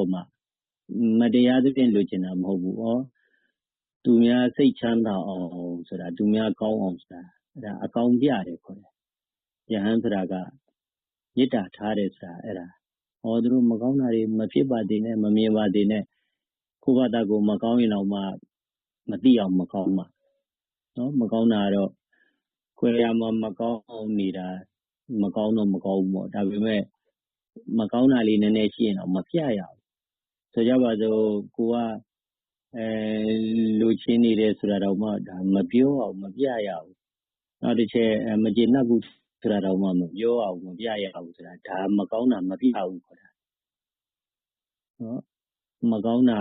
ပေါ်မှာ မတရားသဖြင့် လိုချင်တာမဟုတ်ဘူးဩသူများစိတ်ချမ်းသာအောင်ဆိုတာ သူများကောင်းအောင်ဆိုတာ အဲ့ဒါ အကောင်ပြတယ်ခေါ်တယ်ယဟန်ဆိုတာက မေတ္တာထားတယ်ဆိုတာ အဲ့ဒါဟောသူတို့ မကောင်းတာတွေ မဖြစ်ပါသေးနဲ့ မမြင်ပါသေးနဲ့ ကိုယ့်ဘာသာကိုမကောင်းရင်တော့မှ မသိအောင် မကောင်းမှနော်မကောင်းတာတော့ခွဲရမှာ မကောင်းအောင်နေတာ မကောင်းတော့ မကောင်းဘူးပေါ့ ဒါပေမဲ့ မကောင်းတာလေး နည်းနည်းရှိရင်တော့မပြရဘူး ဆိုကြပါစို့ ကိုကအဲလူချင်းနေတယ်ဆိုတာတော့မှဒါမပြောအောင်မပြရဘူး နောက်တစ်ချက် မကျေနပ်ဘူးဆိုတာတော့မှ မပြောအောင်မပြရဘူးဆိုတာ ဒါ မကောင်းတာ မပြဘူးခေါ်တာနော်မကောင်းတာ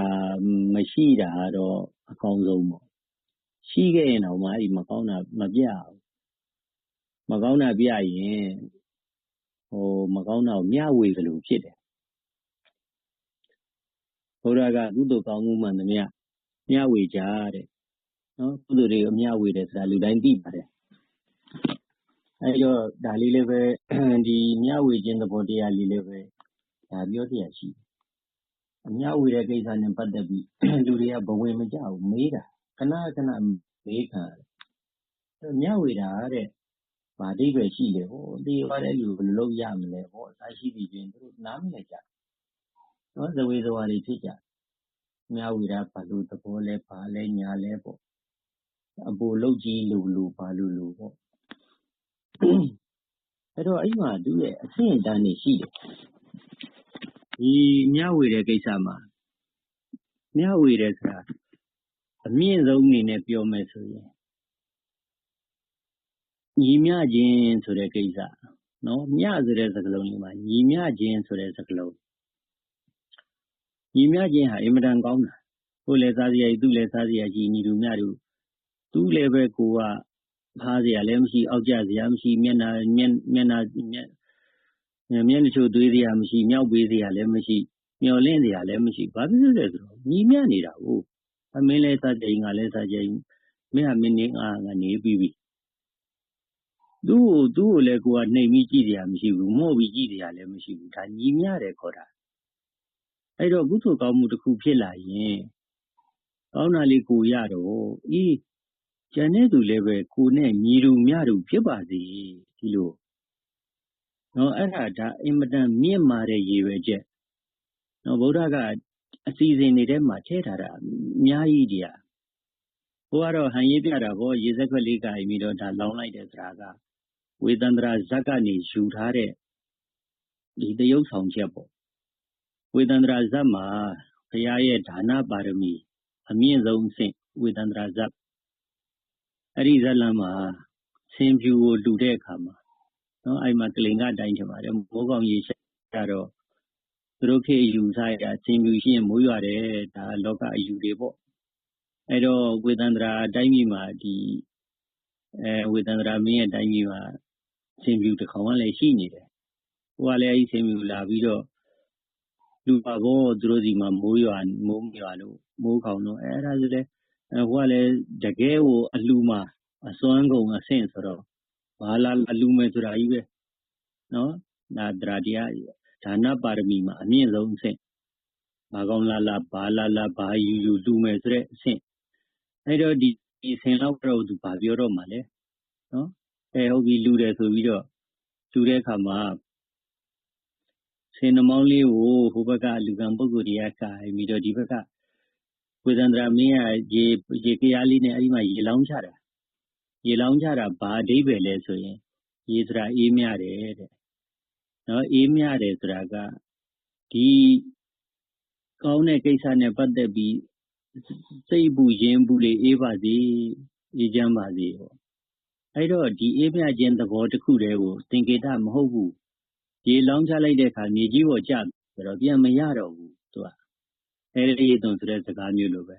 မရှိတာတော့ အကောင်းဆုံးပေါ့ ရှိခဲ့ရင်တော့မှ အဲ့မကောင်းတာ မပြဘူး မကောင်းတာပြရင်ဟိုမကောင်းတာကို မျှဝေသလို ဖြစ်တယ် ဘုရားကကုသိုလ်ကောင်းမှုမှန်သမျှမျှဝေကြတဲ့နော်ကုသိုလ်တွေကိုမျှဝေတယ်ဆိုတာလူတိုင်းသိပါတယ်အဲတော့ဒါလေးလည်းပဲဒီမျှဝေခြင်းသဘောတရားလေးလည်းပဲဒါပြောတရားရှိတယ်အမျှဝေတဲ့ကိစ္စနဲ့ပတ်သက်ပြီးလူတွေကဘဝင်မကြဘူးမေးတာခဏခဏမေးခံတယ်မျှဝေတာတဲ့ဗာအဓိပ္ပာယ်ရှိတယ်ဟောတေးသွားတဲ့လူဘယ်လိုလုပ်ရမလဲဟောအစရှိသည်ဖြင့်သူတို့နားမလည်ကြနော် ဇဝေဇဝါတွေ ဖြစ်ကြမျှဝေတာဘာလို့သဘောလဲ ဘာလဲ ညာလဲပေါ့ အပူလုတ်ကြီးလူလူဘာလူလူပေါ့ အဲ့တော့ အဲ့မှာ သူ့ရဲ့အဆင့်အတန်းတွေ ရှိတယ် ဒီမျှဝေတဲ့ကိစ္စမှာ မျှဝေတဲ့ဆိုတာ အမြင့်ဆုံးအနေနဲ့ ပြောမယ်ဆိုရင် ညီမျှခြင်းဆိုတဲ့ကိစ္စနော်မျှဆိုတဲ့ စကားလုံးလေးမှာ ညီမျှခြင်းဆိုတဲ့ စကားလုံး ညီမျှခြင်းဟာ အင်မတန်ကောင်းတာ ကိုယ်လည်း စားစရာကြီးသူ့လည်း စားစရာကြီးညီလူမျှတို့သူ့လည်းပဲ ကိုကဖားစရာလည်းမရှိ အောက်ကျစရာမရှိ မျက်နှာမျက်မျက်နှာမျက်မျက်နှာချိုသွေးစရာမရှိမြောက်ပေးစရာလည်းမရှိ မျောလင့်စရာလည်းမရှိ ဘာဖြစ်လို့လဲဆိုတော့ ညီမျှနေတာကိုအမင်းလည်း စားကြိမ် ငါလည်း စားကြိမ် မင်းဟာမင်းနေ ငါကနေပြီးပြီ သူ့ကိုသူ့ကိုလည်း ကိုကနှိမ်ပြီးကြည့်စရာ မရှိဘူး မော့ပြီး ကြည့်စရာလည်း မရှိဘူး ဒါ ညီမျှတယ်ခေါ်တာ အဲ့တော့ ကုသိုလ်ကောင်းမှုတစ်ခုဖြစ်လာရင် ကောင်းတာလေး ကိုရတော့ အေး ကျန်တဲ့သူလည်းပဲ ကိုနဲ့ညီတူမျှတူ ဖြစ်ပါစေ ဒီလိုနော်အဲ့ဒါ ဒါ အင်မတန် မြင့်မာတဲ့ ရည်ရွယ်ချက်နော်ဗုဒ္ဓက အစီအစဉ်တွေထဲမှာ ထည့်ထားတာ အများကြီးတည်းဟိုကတော့ ဟန်ရေးပြတာဗောရေစက်ခွက်လေးကင်ပြီးတော့ဒါလောင်းလိုက်တဲ့စရာက ဝေတန္တရာဇက်ကနေ ယူထားတဲ့ဒီတရုပ်ဆောင်ချက်ပေါ့ ဝေတန္တရာဇက်မှာဘုရားရဲ့ဒါနပါရမီ အမြင့်ဆုံးအဆင့်ဝေတန္တရာဇက်အဲ့ဒီဇက်လမ်းမှာဆင်ဖြူကိုလှူတဲ့အခါမှာနော်အဲ့မှာကလင်္ကာတိုင်းချင်ပါတယ်မိုးကောင်ရေရှာတော့သူတို့ခေအယူဆိုင်တာဆင်ဖြူရှိရင်မိုးရွာတယ်ဒါလောကအယူတွေပေါ့အဲ့တော့ဝေတန္တရာတိုင်းပြည်မှာဒီအဲဝေတန္တရာမင်းရဲ့တိုင်းပြည်မှာဆင်ဖြူတစ်ခေါင်ကလည်းရှိနေတယ်ဟိုကလည်းအဲ့ဆင်ဖြူလာပြီးတော့ လူပါဘော သူတို့စီမှာ မိုးရွာမိုးရွာလို့ မိုးခေါင်လို့ အဲ့ဒါဆိုလေဟိုကလည်း တကယ်ကို အလူမှာ အစွမ်းကုန်အဆင့်ဆိုတော့ ဘာလာအလူမယ်ဆိုတာကြီးပဲနော်ဒါတရာတရားဒါနပါရမီမှာ အမြင့်ဆုံးအဆင့် ဘာကောင်းလာလာ ဘာလာလာ ဘာယူယူလူမယ်ဆိုတဲ့အဆင့် အဲ့တော့ ဒီဒီဆင်လောက်တော့ သူဘာပြောတော့မှလဲနော်အဲဟုတ်ပြီလူတယ်ဆိုပြီးတော့လူတဲ့အခါမှာ ဆင်နှမောင်းလေးကိုဟိုဘက်ကလူကံပုဂ္ဂိုလ်တွေကကာပြီးတော့ဒီဘက်ကဝေဒန္တရာမင်းကရေရေကရားလေးနဲ့အဲ့ဒီမှာရေလောင်းချတာရေလောင်းချတာဘာအဓိပ္ပာယ်လဲဆိုရင်ရေစရာအေးမြတယ်တဲ့နော်အေးမြတယ်ဆိုတာကဒီကောင်းတဲ့ကိစ္စနဲ့ပတ်သက်ပြီးစိတ်ဘူးရင်ဘူးလေးအေးပါစေအေးချမ်းပါစေဟောအဲ့တော့ဒီအေးမြခြင်းသဘောတစ်ခုတည်းကိုသင်္ကေတမဟုတ်ဘူး ရေလောင်းချလိုက်တဲ့အခါ မြေကြီးပေါ်ကျဆိုတော့ ပြန်မရတော့ဘူး သူကအဲ့ဒီသွန်ဆိုတဲ့ စကားမျိုးလိုပဲ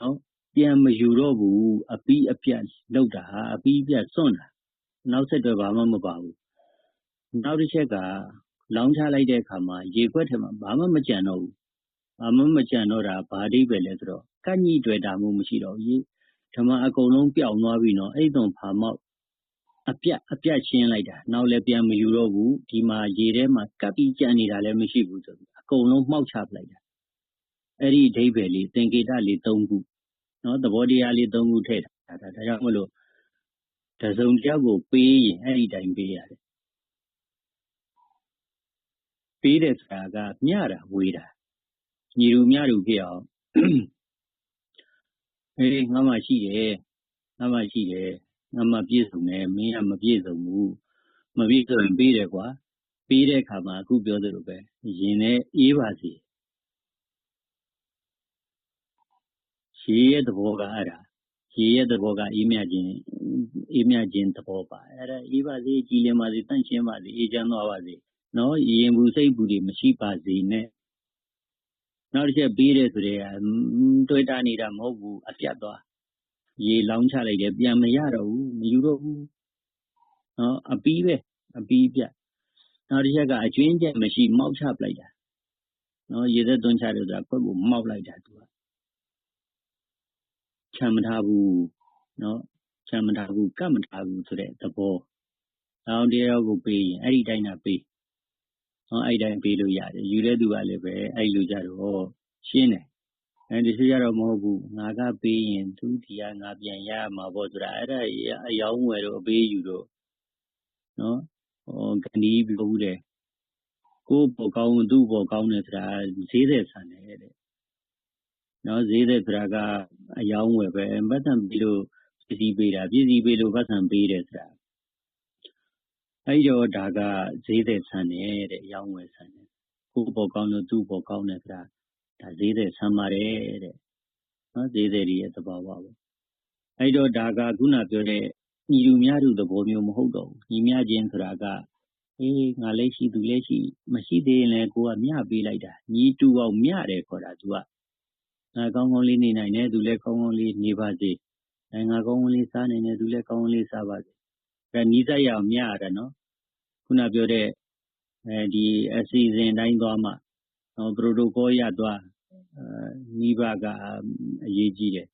နော်ပြန်မယူတော့ဘူး အပီးအပြတ်လောက်တာဟာအပီးအပြတ်စွန့်တာ နောက်ဆက်တွဲ ဘာမှမပါဘူး နောက်တစ်ချက်က လောင်းချလိုက်တဲ့အခါမှာ ရေခွက်ထဲမှာ ဘာမှမကြံတော့ဘူး ဘာမှမကြံတော့တာ ဘာအဓိပ္ပာယ်လဲဆိုတော့ကန့်ညိတွေ့တာမှု မရှိတော့ဘူးဓမ္မအကုန်လုံးပျောက်သွားပြီနော်အဲ့သွန် ဖာမောက် အပြတ်အပြတ်ရှင်းလိုက်တာ နောက်လည်း ပြန်မယူတော့ဘူး ဒီမှာ ရေထဲမှာ ကပ်ပြီးကြံနေတာလည်း မရှိဘူးဆိုပြီး အကုန်လုံး မှောက်ချပလိုက်တာ အဲ့ဒီအဓိပ္ပာယ်လေး သင်္ကေတလေး ၃ ခုနော်သဘောတရားလေး ၃ ခု ထည့်ထားတာ ဒါကြောင့်မလို့ တစုံတယောက်ကိုပေးရင် အဲ့ဒီတိုင်း ပေးရတယ် ပေးတယ်ဆိုတာက မျှတာဝေတာ ညီလူမျှလူဖြစ်အောင်အေးငါမှရှိတယ် ငါမှရှိတယ် ငါမှပြည့်စုံတယ်မင်းကမပြည့်စုံဘူးမပြည့်စုံရင်ပေးတယ်ကွာပေးတဲ့အခါမှာအခုပြောသလိုပဲရင်နဲ့အေးပါစေရေရဲ့သဘောကအဲ့ဒါရေရဲ့သဘောကအေးမြခြင်းအေးမြခြင်းသဘောပါအဲ့ဒါအေးပါစေကြည်လင်ပါစေတန့်ရှင်းပါစေအေးချမ်းသွားပါစေနော်ရင်ဘူးစိတ်ဘူးတွေမရှိပါစေနဲ့နောက်တစ်ချက်ပေးတယ်ဆိုတဲ့တွေ့တာနေတာမဟုတ်ဘူးအပြတ်သွား ရေလောင်းချလိုက်တယ်ပြန်မရတော့ဘူးမယူတော့ဘူးနော်အပီးပဲအပီးပြနောက်တစ်ချက်ကအကျွင်းချက်မရှိမောက်ချပလိုက်တာနော်ရေသက်သွန်းချတယ်ဆိုတာခွက်ကိုမောက်လိုက်တာသူကချမ်းမထားဘူးနော်ချမ်းမထားဘူးကတ်မထားဘူးဆိုတဲ့သဘောနောက်တရားကိုပေးရင်အဲ့ဒီတိုင်းသာပေးဟောအဲ့တိုင်းပေးလို့ရတယ်ယူတဲ့သူကလည်းပဲအဲ့လိုကြတော့ရှင်းတယ် အဲဒီဆိုကြတော့ မဟုတ်ဘူး ငါကပေးရင် သူဒီက ငါပြန်ရမှာပေါ့ဆိုတာ အဲ့ဒါအယောင်းဝယ်တော့အပေးယူတော့နော်ဟောဂဏီပြောဘူးတယ် ကိုယ်ပေါ်ကောင်းသူ့ပေါ်ကောင်းတယ်ဆိုတာဈေးသက်ဆန်တယ်တဲ့နော်ဈေးသက်ဆိုတာကအယောင်းဝယ်ပဲပတ်စံပြီးလို့ ပစ္စည်းပေးတာ ပစ္စည်းပေးလို့ပတ်စံပေးတယ်ဆိုတာ အဲ့တော့ ဒါက ဈေးသက်ဆန်တယ်တဲ့အယောင်းဝယ်ဆန်တယ် ကိုယ်ပေါ်ကောင်းလို့ သူ့ပေါ်ကောင်းတယ်ဆိုတာ ဒါဈေးသက်ဆန်ပါတယ်တဲ့နော်ဈေးသက်ရဲ့သဘောပါပဲအဲ့တော့ဒါကခုနပြောတဲ့ညီလူများလူသဘောမျိုးမဟုတ်တော့ဘူးညီမြချင်းဆိုတာကအေးငါလည်းရှိသူလည်းရှိမရှိသေးရင်လည်းကိုကမျှပေးလိုက်တာညီတူအောင်မျှတယ်ခေါ်တာသူကငါကောင်းကောင်းလေးနေနိုင်တယ်သူလည်းကောင်းကောင်းလေးနေပါစေအဲငါကောင်းကောင်းလေးစားနိုင်တယ်သူလည်းကောင်းကောင်းလေးစားပါစေအဲနီးစပ်ရအောင်မျှရတာနော်ခုနပြောတဲ့အဲဒီအစီအစဉ်တိုင်းသွားမှ နော်ပရိုတိုကောရသွားမိဘကအရေးကြီးတယ်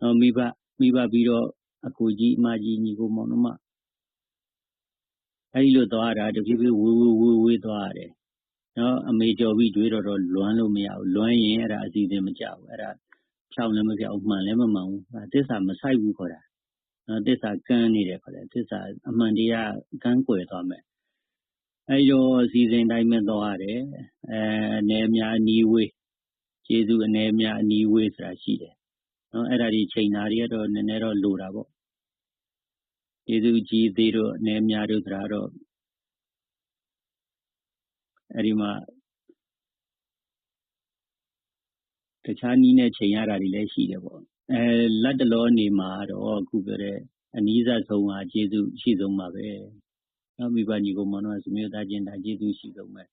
နော်မိဘမိဘပြီးတော့အကိုကြီးအမကြီးညီကိုမောင်နှမအဲဒီလိုသွားတာတဖြည်းဖြည်းဝေးဝေးဝေးဝေးသွားရတယ်နော်အမေကြော်ပြီးတွေးတော့တော့လွမ်းလို့မရဘူးလွမ်းရင်အဲ့ဒါအစီအစဉ်မကြဘူးအဲ့ဒါဖြောင်းလည်းမပြောင်းမှန်လည်းမမှန်ဘူးသစ္စာမဆိုင်ဘူးခေါ်တာနော်သစ္စာကန်းနေတယ်ခေါ်တယ်သစ္စာအမှန်တရားကန်းကွယ်သွားမယ် အဲ့တော့ အစီအစဉ်တိုင်းပဲ သွားရတယ်အဲအနေများ အနီးဝေး ကျေးဇူးအနေများ အနီးဝေးဆိုတာ ရှိတယ်နော်အဲ့ဒါဒီချိန်သားတွေကတော့ နည်းနည်းတော့ လိုတာပေါ့ ကျေးဇူးကြီးသေးတော့အနေများတို့ ဆိုတာတော့ အဲ့ဒီမှာ တခြားနီးနဲ့ ချိန်ရတာတွေလည်း ရှိတယ်ပေါ့အဲလက်တလောနေမှာတော့ အခုပြောတဲ့ အနည်းဆက်ဆုံးက ကျေးဇူးရှိဆုံးပါပဲ နော်မိဘညီကိုမောင်တို့ဆွေမျိုးသားချင်းဒါကျေးဇူးရှိဆုံးပဲ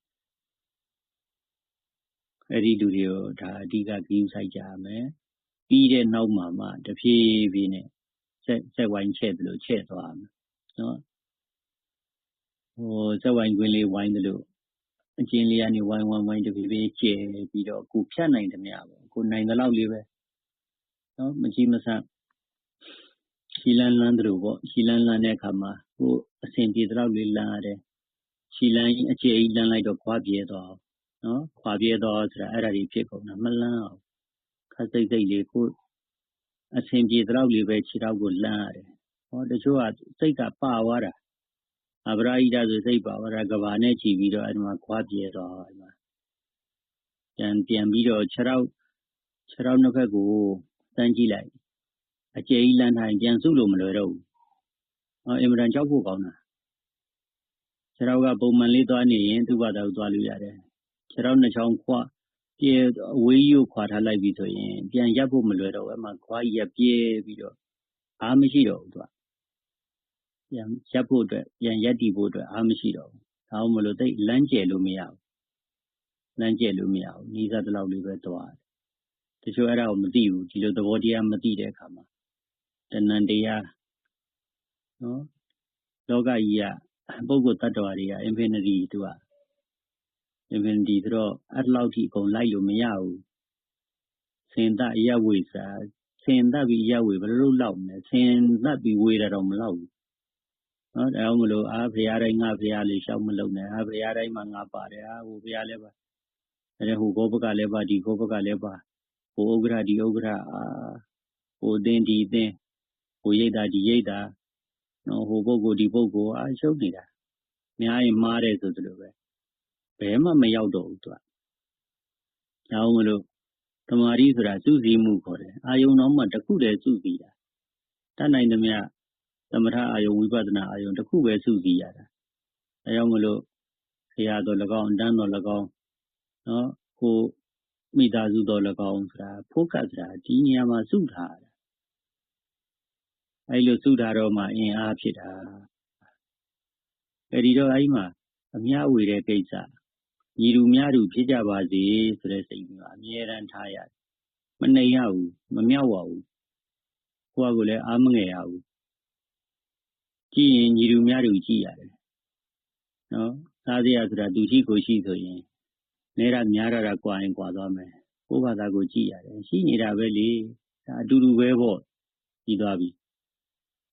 အဲ့ဒီလူတွေကိုဒါအဓိကဂရုစိုက်ကြရမယ်ပြီးတဲ့နောက်မှာမှတဖြည်းဖြည်းနဲ့ဆက်ဆက်ဝိုင်းချက်တယ်လို့ချက်သွားမယ်နော်ဟိုဆက်ဝိုင်းခွင်းလေးဝိုင်းတယ်လို့အကျဉ်းလေးကနေဝိုင်းဝိုင်းဝိုင်းတဖြည်းဖြည်းကျဲပြီးတော့ကိုဖြတ်နိုင်တယ်များပေါ့ကိုနိုင်တဲ့လောက်လေးပဲနော်မကြီးမဆန်းရှီလန်းလန်းတို့ပေါ့ရှီလန်းလန်းတဲ့အခါမှာကို အဆင်ပြေတဲ့လောက်လေးလန်းရတယ်ရှီလန်းအကျယ်ကြီးလန်းလိုက်တော့ခွာပြေသွားအောင်နော်ခွာပြေသွားဆိုတာအဲ့ဒါကြီးဖြစ်ကုန်တာမလန်းအောင်ခက်စိတ်စိတ်လေးကိုအဆင်ပြေတဲ့လောက်လေးပဲခြေထောက်ကိုလန်းရတယ်ဟောတချို့ကစိတ်ကပါသွားတာအပရာဟိတဆိုစိတ်ပါဝရကဘာနဲ့ကြည်ပြီးတော့အဲ့ဒီမှာခွာပြေတော့အဲ့ဒီမှာပြန်ပြန်ပြီးတော့ခြေထောက်ခြေထောက်နှစ်ဖက်ကိုတန်းကြည့်လိုက်အကျယ်ကြီးလန်းထိုင်ပြန်စုလို့မလွယ်တော့ဘူး အော်အင်မတန်ကြောက်ဖို့ကောင်းတာခြေထောက်ကပုံမှန်လေးသွားနေရင်သူ့ဘာသာကိုသွားလို့ရတယ်ခြေထောက်နှစ်ချောင်းခွာပြေအဝေးကြီးကိုခွာထားလိုက်ပြီဆိုရင်ပြန်ရပ်ဖို့မလွယ်တော့ဘူးအဲ့မှာခွာကြီးရပြေးပြီးတော့အားမရှိတော့ဘူးသူကပြန်ရပ်ဖို့အတွက်ပြန်ရပ်တည်ဖို့အတွက်အားမရှိတော့ဘူး။ဒါမှမလို့သိလမ်းကျယ်လို့မရဘူး။လမ်းကျယ်လို့မရဘူး။နီးစပ်တဲ့လောက်လေးပဲသွားတယ်။တချို့အဲ့ဒါကိုမသိဘူးဒီလိုသဘောတရားမသိတဲ့အခါမှာတဏ္ဍတရား နော်လောကကြီးကပုဂ္ဂိုလ်တ attva တွေက infinity သူက infinity ဆိုတော့အဲ့လောက်ထိအကုန်လိုက်လို့မရဘူး။စင်တအယဝိစာစင်တပြီးရဝေဘယ်လိုလုပ်လောက်မလဲစင်တပြီးဝေတာတော့မလောက်ဘူးနော်ဒါကြောင့်မလို့အာဘုရားတိုင်းငါဘုရားလေးရှောက်မလုံးနဲ့အာဘုရားတိုင်းမှာငါပါတယ်အာဟိုဘုရားလည်းပါအဲဟိုဘောဘကလည်းပါဒီဘောဘကလည်းပါဟိုဥက္ကရာဒီဥက္ကရာအာဟိုအသင်းဒီအသင်းဟိုရိတ်တာဒီရိတ်တာနော် ဟိုပုဂ္ဂိုလ် ဒီပုဂ္ဂိုလ်အာရှုပ်နေတာ များရင် မှားတယ်ဆိုသလိုပဲ ဘယ်မှ မရောက်တော့ဘူး သူကကြောင်းမလို့တမာရီဆိုတာ စုစည်းမှုခေါ်တယ် အာယုံတော်မှတစ်ခုတည်း စုစည်းတာ တတ်နိုင်သမျှ သမထအာယုံ ဝိပဿနာအာယုံတစ်ခုပဲ စုစည်းရတာအဲကြောင့်မလို့ ဆရာတော်၎င်းတန်းတော်၎င်းနော်ကိုမိသားစုတော်၎င်းဆိုတာဖိုးကတ်ဆိုတာ ဒီနေရာမှာ စုထားတာ အဲလိုစုထားတော့မှအင်အားဖြစ်တာအဲဒီတော့အဲဒီမှာအမြဝေတဲ့ကိစ္စညီလူများလူဖြစ်ကြပါစေဆိုတဲ့စိတ်မျိုးအမြဲတမ်းထားရတယ်မနှိမ်ရဘူးမမြောက်ပါဘူးကိုယ့်ကိုယ်လည်းအားမငယ်ရဘူးကြည့်ရင်ညီလူများလူကြည့်ရတယ်နော်စားစရာဆိုတာသူရှိကိုရှိဆိုရင်နဲတာများတာကွာရင်ကွာသွားမယ်ကိုယ့်ဘာသာကိုကြည့်ရတယ်ရှိနေတာပဲလေဒါအတူတူပဲပေါ့ပြီးသွားပြီ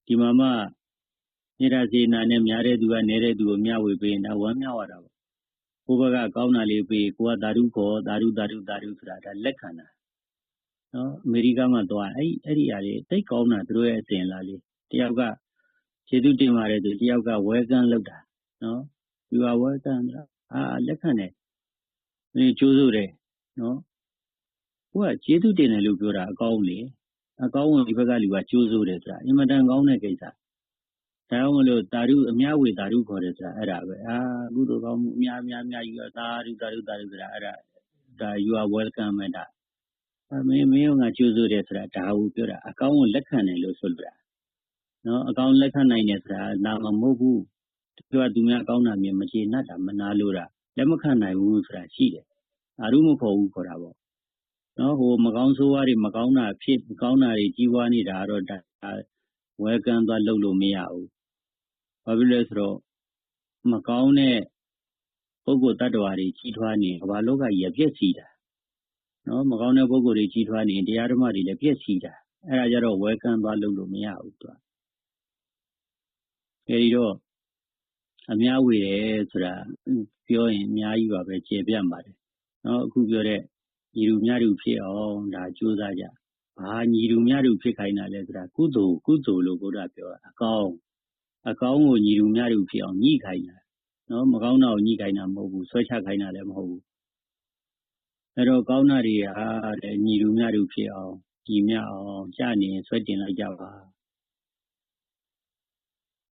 ဒီမှာမှနေတာစေနာနဲ့များတဲ့သူကနေတဲ့သူကိုမျှဝေပေးရင်ဒါဝမ်းမြောက်ရတာပေါ့ကိုယ့်ဘက်ကကောင်းတာလေးပေးကိုကသာဓုခေါ်သာဓုသာဓုသာဓုဆိုတာဒါလက်ခံတာနော်အမေရိကမှာတော့အဲ့အဲ့ဒီအရာလေးတိတ်ကောင်းတာသူတို့ရဲ့အစဉ်လာလေးတယောက်ကခြေသူတင်ပါတယ်သူတယောက်က welcome လုပ်တာနော် you are welcome အာလက်ခံတယ်ဒီကျိုးစိုးတယ်နော်ကိုကခြေသူတင်တယ်လို့ပြောတာအကောင်းလေ အကောင်းဝင်ဒီဘက်ကလူကကျိုးစိုးတယ်ဆိုတာအင်မတန်ကောင်းတဲ့ကိစ္စဒါကြောင့်မလို့တာရုအများဝေတာရုခေါ်တယ်ဆိုတာအဲ့ဒါပဲအာကုသိုလ်ကောင်းမှုအများအများအများယူတာရုတာရုတာရုဆိုတာအဲ့ဒါဒါ you are welcome ပဲဒါမင်းမင်းကကျိုးစိုးတယ်ဆိုတာဒါကိုပြောတာအကောင်းကိုလက်ခံတယ်လို့ဆိုလိုတာနော်အကောင်းလက်ခံနိုင်တယ်ဆိုတာဒါမှမဟုတ်ဘူးသူကသူများအကောင်းတာမြင်မကျေနပ်တာမနာလို့တာလက်မခံနိုင်ဘူးဆိုတာရှိတယ်အာရုမခေါ်ဘူးခေါ်တာပေါ့နော်ဟို မကောင်းဆိုးဝါးတွေ မကောင်းတာဖြစ် မကောင်းတာတွေ ကြီးပွားနေတာတော့ဒါဝဲကန်းသွားလုပ်လို့ မရဘူး ဘာဖြစ်လဲဆိုတော့ မကောင်းတဲ့ ပုဂ္ဂိုလ်တ attva တွေ ကြီးထွားနေဘာလောကကြီးရပြည့်စည်တာနော်မကောင်းတဲ့ ပုဂ္ဂိုလ်တွေ ကြီးထွားနေတရားဓမ္မတွေလည်းပြည့်စည်တာ အဲ့ဒါကြတော့ဝဲကန်းသွားလုပ်လို့ မရဘူးသူကအဲဒီတော့ အများဝေတယ်ဆိုတာ ပြောရင် အများကြီးပါပဲ ကျေပြတ်ပါတယ်နော်အခုပြောတဲ့ ညီလူများလူဖြစ်အောင်ဒါကြိုးစားကြဘာညီလူများလူဖြစ်ခိုင်းတာလဲဆိုတာကုသိုလ်ကုသိုလ်လို့ဘုရားပြောတာအကောင်းအကောင်းကိုညီလူများလူဖြစ်အောင်ညှိခိုင်းတာနော်မကောင်းတာကိုညှိခိုင်းတာမဟုတ်ဘူးဆွဲချခိုင်းတာလည်းမဟုတ်ဘူးအဲ့တော့ကောင်းတာတွေဟာတဲ့ညီလူများလူဖြစ်အောင်ညီမြအောင်ကြာနေဆွဲတင်လိုက်ကြပါ